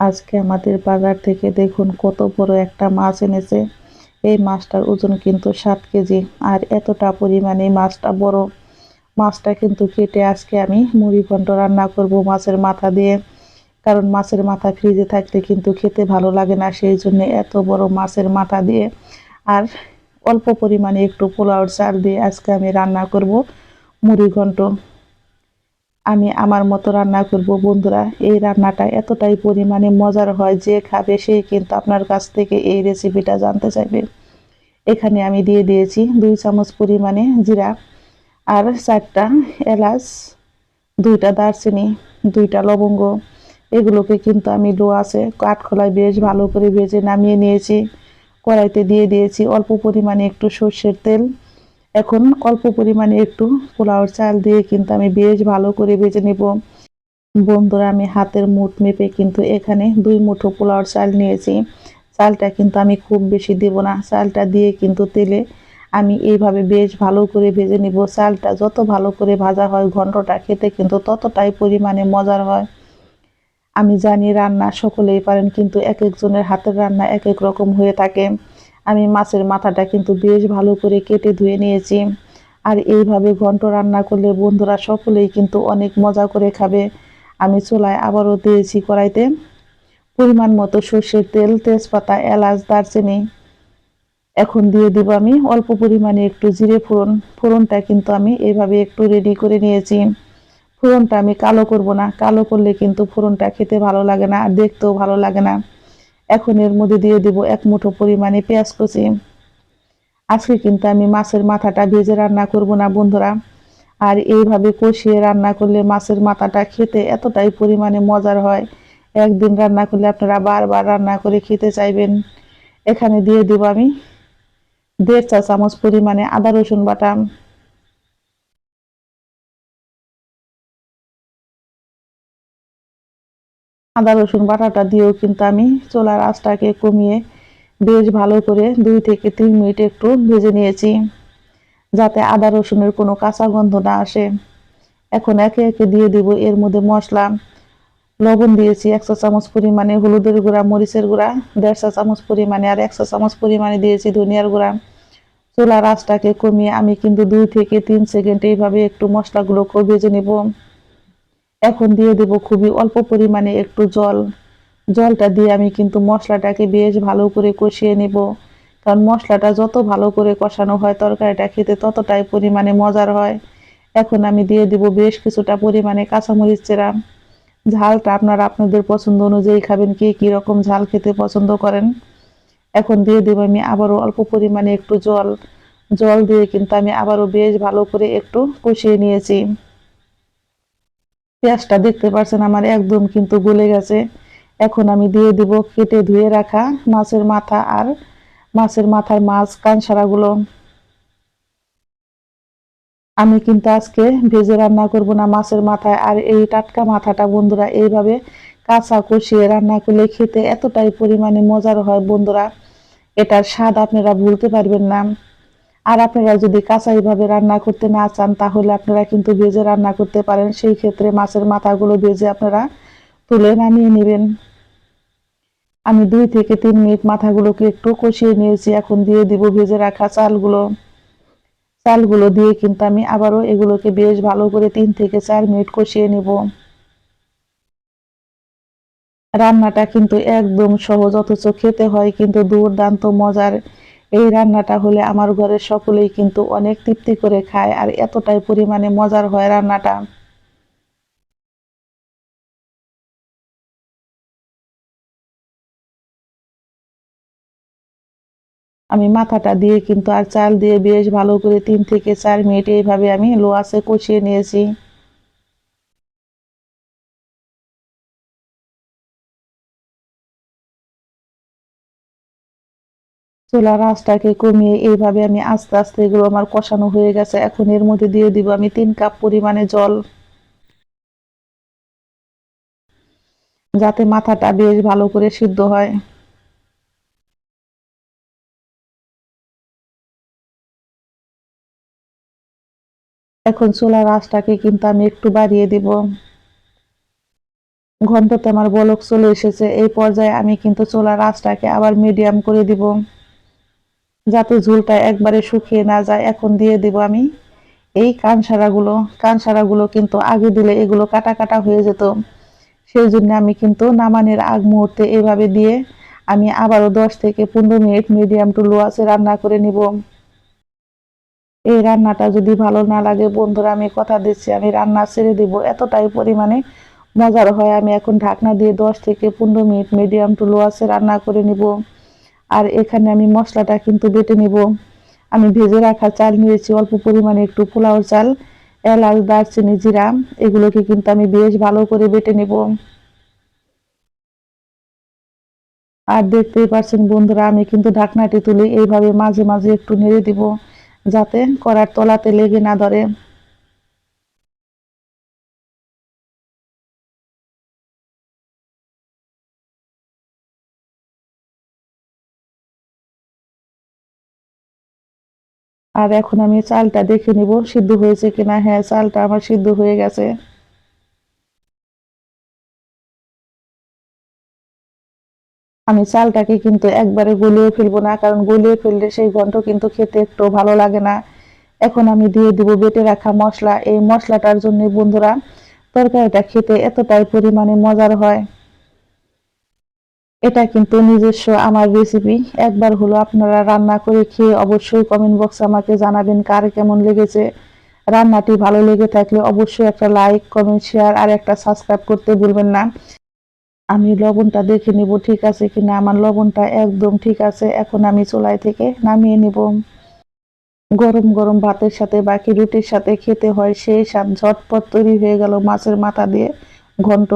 আজকে আমাদের বাজার থেকে দেখুন কত বড় একটা মাছ এনেছে। এই মাছটার ওজন কিন্তু সাত কেজি। আর এতটা পরিমাণে মাছটা বড়। মাছটা কিন্তু কেটে আজকে আমি মুড়ি ঘন্ট রান্না করব মাছের মাথা দিয়ে। কারণ মাছের মাথা ফ্রিজে থাকলে কিন্তু খেতে ভালো লাগে না, সেই জন্য এত বড় মাছের মাথা দিয়ে। আর অল্প পরিমাণে একটু পোলাওর চাল দিয়ে আজকে আমি রান্না করব মুড়ি ঘন্ট। আমি আমার মতো রান্না করব, বন্ধুরা। এই রান্নাটা এতটাই পরিমাণে মজার হয় যে খাবে সেই কিন্তু আপনার কাছ থেকে এই রেসিপিটা জানতে চাইবে। এখানে আমি দিয়ে দিয়েছি দুই চামচ পরিমাণে জিরা আর চারটা এলাচ, দুইটা দারচিনি, দুইটা লবঙ্গ। এগুলোকে কিন্তু আমি লো আছে কাঠখোলায় বেশ ভালো করে ভেজে নামিয়ে নিয়েছি। কড়াইতে দিয়ে দিয়েছি অল্প পরিমাণে একটু সর্ষের তেল এখন অল্প পরিমাণে একটু পোলাওর চাল দিয়ে কিন্তু আমি বেশ ভালো করে ভেজে নেব। বন্ধুরা, আমি হাতের মুঠ মেপে কিন্তু এখানে দুই মুঠো পোলাওর চাল নিয়েছি। চালটা কিন্তু আমি খুব বেশি দেব না। চালটা দিয়ে কিন্তু তেলে আমি এইভাবে বেশ ভালো করে ভেজে নিব। চালটা যত ভালো করে ভাজা হয়, ঘন্টটা খেতে কিন্তু ততটাই পরিমাণে মজার হয়। আমি জানি রান্না সকলেই পারেন, কিন্তু এক একজনের হাতের রান্না এক এক রকম হয়ে থাকে। আমি মাছের মাথাটা কিন্তু বেশ ভালো করে কেটে ধুয়ে নিয়েছি। আর এইভাবে ঘন্ট রান্না করলে বন্ধুরা সকলেই কিন্তু অনেক মজা করে খাবে। আমি চুলায় আবারও দিয়েছি কড়াইতে পরিমাণ মতো সর্ষের তেল, তেজপাতা, এলাচ, দারচিনি। এখন দিয়ে দিব আমি অল্প পরিমাণে একটু জিরে ফোড়ন। ফোড়নটা কিন্তু আমি এইভাবে একটু রেডি করে নিয়েছি। ফোড়নটা আমি কালো করব না, কালো করলে কিন্তু ফোড়নটা খেতে ভালো লাগে না আর দেখতেও ভালো লাগে না। এখন এর মধ্যে দিয়ে দিব এক মুঠো পরিমাণে পেঁয়াজ কুচি। আজকে কিন্তু আমি মাছের মাথাটা ভেজে রান্না করব না, বন্ধুরা। আর এইভাবে কষিয়ে রান্না করলে মাছের মাথাটা খেতে এতটাই পরিমাণে মজার হয়। একদিন রান্না করলে আপনারা বারবার রান্না করে খেতে চাইবেন। এখানে দিয়ে দিব আমি দেড় চা চামচ পরিমাণে আদা রসুন বাটা। আদা, রসুন বাটাটা দিয়েও কিন্তু আমি চোলার আঁচটাকে কমিয়ে বেশ ভালো করে দুই থেকে তিন মিনিট একটু ভেজে নিয়েছি, যাতে আদা, রসুনের কোনো কাঁচা গন্ধ না আসে। এখন একে একে দিয়ে দিব এর মধ্যে মশলা। লবণ দিয়েছি একশো চামচ পরিমাণে, হলুদের গুঁড়া, মরিচের গুঁড়া দেড়শো চামচ পরিমাণে, আর একশো চামচ পরিমাণে দিয়েছি ধনিয়ার গুঁড়া। চোলার আঁচটাকে কমিয়ে আমি কিন্তু দুই থেকে তিন সেকেন্ড এইভাবে একটু মশলাগুলোকেও ভেজে নেব। এখন দিয়ে দেব খুবই অল্প পরিমাণে একটু জল। জলটা দিয়ে আমি কিন্তু মশলাটাকে বেশ ভালো করে কষিয়ে নেব। কারণ মশলাটা যত ভালো করে কষানো হয়, তরকারিটা খেতে ততটাই পরিমাণে মজার হয়। এখন আমি দিয়ে দেব বেশ কিছুটা পরিমাণে কাঁচামরিচ চেরা। ঝালটা আপনারা আপনাদের পছন্দ অনুযায়ী খাবেন, কে কী রকম ঝাল খেতে পছন্দ করেন। এখন দিয়ে দেব আমি আবারও অল্প পরিমাণে একটু জল। জল দিয়ে কিন্তু আমি আবারও বেশ ভালো করে একটু কষিয়ে নিয়েছি। পেঁয়াজটা দেখতে পাচ্ছেন আমার একদম কিন্তু গলে গেছে। এখন আমি দিয়ে দিব কেটে ধুয়ে রাখা মাছের মাথা আর মাছের মাথার মাছ, কানসারাগুলো। আমি কিন্তু আজকে ভেজে রান্না করব না মাছের মাথায়, আর এই টাটকা মাথাটা বন্ধুরা, এইভাবে কাঁচা কষিয়ে রান্না করলে খেতে এতটাই পরিমাণে মজার হয় বন্ধুরা। এটার স্বাদ আপনারা ভুলতে পারবেন না। আর আপনারা যদি কাঁচা এইভাবে রান্না করতে না চান, তাহলে আপনারা কিন্তু ভেজে রান্না করতে পারেন। সেই ক্ষেত্রে মাছের মাথাগুলো ভেজে আপনারা তুলে নামিয়ে নেবেন। আমি দুই থেকে তিন মিনিট মাথাগুলোকে একটু কষিয়ে নিয়েছি। এখন দিয়ে দিব ভেজে রাখা চালগুলো। চালগুলো দিয়ে কিন্তু আমি আবারও এগুলোকে বেশ ভালো করে তিন থেকে চার মিনিট কষিয়ে নেব। রান্নাটা কিন্তু একদম সহজ, অথচ খেতে হয় কিন্তু দুর্দান্ত মজার। এই রান্নাটা হলে আমার ঘরের সকলেই কিন্তু অনেক তৃপ্তি করে খায় আর এতটাই পরিমাণে মজার হয় রান্নাটা। আমি মাথাটা দিয়ে কিন্তু আর চাল দিয়ে বেশ ভালো করে তিন থেকে চার মিনিট এইভাবে আমি লো কষিয়ে নিয়েছি। চুলার আঁচটাকে কমিয়ে এইভাবে আমি আস্তে আস্তে এগুলো আমার কষানো হয়ে গেছে। এখন এর মধ্যে দিয়ে দিব আমি তিন কাপ পরিমাণে জল। যাতে মাথাটা বেশ ভালো করে সিদ্ধ হয়। এখন চুলার আঁচটাকে কিন্তু আমি একটু বাড়িয়ে দিব। ঘন্টাতে আমার বলক চলে এসেছে। এই পর্যায়ে আমি কিন্তু চোলা রাসটাকে আবার মিডিয়াম করে দিব। যাতে ঝুলটা একবারে শুকিয়ে না যায়, এখন দিয়ে দিব আমি এই কানসারাগুলো। কানসারাগুলো কিন্তু আগে দিলে এগুলো কাটা কাটা হয়ে যেত। সেই জন্য আমি কিন্তু নামানের আগ মুহূর্তে এভাবে দিয়ে আমি আবারও দশ থেকে পনেরো মিনিট মিডিয়াম টু লো আছে রান্না করে নিব। এই রান্নাটা যদি ভালো না লাগে, বন্ধুরা, আমি কথা দিচ্ছি, আমি রান্না ছেড়ে দিব। এতটাই পরিমাণে মজার হয়, আমি এখন ঢাকনা দিয়ে দশ থেকে পনেরো মিনিট মিডিয়াম টু লো আছে রান্না করে নিব। আর এখানে আমি মশলাটা কিন্তু বেটে নিব। আমি ভেজে রাখা চাল নিয়েছি, অল্প পরিমাণে একটু পোলাওর চাল, এলাচ, দারচিনি, জিরা, এগুলোকে কিন্তু আমি বেশ ভালো করে বেটে নিব। আর দেখতেই পাচ্ছেন বন্ধুরা, আমি কিন্তু ঢাকনাটি তুলি এইভাবে মাঝে মাঝে একটু নেড়ে দিব, যাতে করার তলাতে লেগে না ধরে। আর এখন আমি চালটা দেখে নিব, সিদ্ধ হয়েছে কিনা? হ্যাঁ চালটা আমার সিদ্ধ হয়ে গেছে। আমি চালটাকে কিন্তু একবারে গলিয়ে ফেলব না, কারণ গলিয়ে ফেললে সেই গন্ধ কিন্তু খেতে একটু ভালো লাগে না। এখন আমি দিয়ে দিব বেটে রাখা মশলা। এই মশলাটার জন্য বন্ধুরা, তরকারিটা খেতে এতটাই পরিমাণে মজার হয়। এটা কিন্তু নিজস্ব আমার রেসিপি একবার হলো আপনারা রান্না করে খেয়ে অবশ্যই কমেন্ট বক্সে আমাকে জানাবেন কার কেমন লেগেছে। রান্নাটি ভালো লেগে থাকলে অবশ্যই একটা লাইক কমেন্ট শেয়ার আর একটা সাবস্ক্রাইব করতে ভুলবেন না। আমি লবণটা দেখে নিব ঠিক আছে কিনা। আমার লবণটা একদম ঠিক আছে। এখন আমি চুলাই থেকে নামিয়ে নিব। গরম গরম ভাতের সাথে বাকি রুটির সাথে খেতে হয় সেই স্বাদ ঝটপট তৈরি হয়ে গেল মাছের মাথা দিয়ে ঘন্ট।